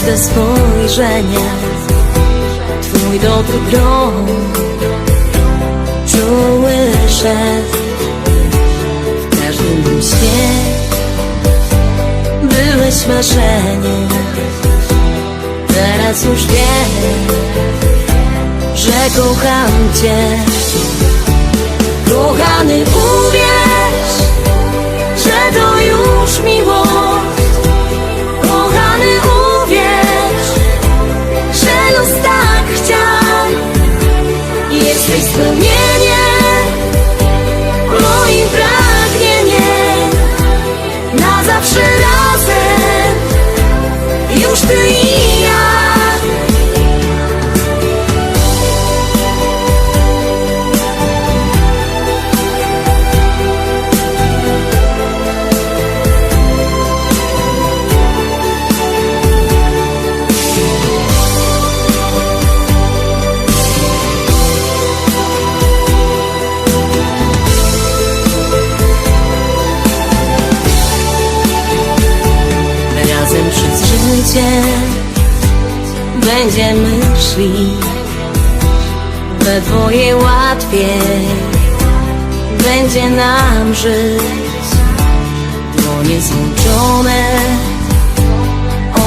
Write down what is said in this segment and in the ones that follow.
spojrzenie. Twój dotyk rąk Czuły szef. W każdym śnie Byłeś marzeniem. Teraz już wiem Że kocham Cię. Kochany uwierz Będziemy szli We dwoje łatwiej Będzie nam żyć. Dłonie złączone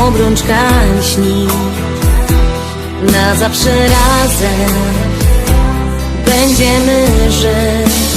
Obrączka śni Na zawsze razem Będziemy żyć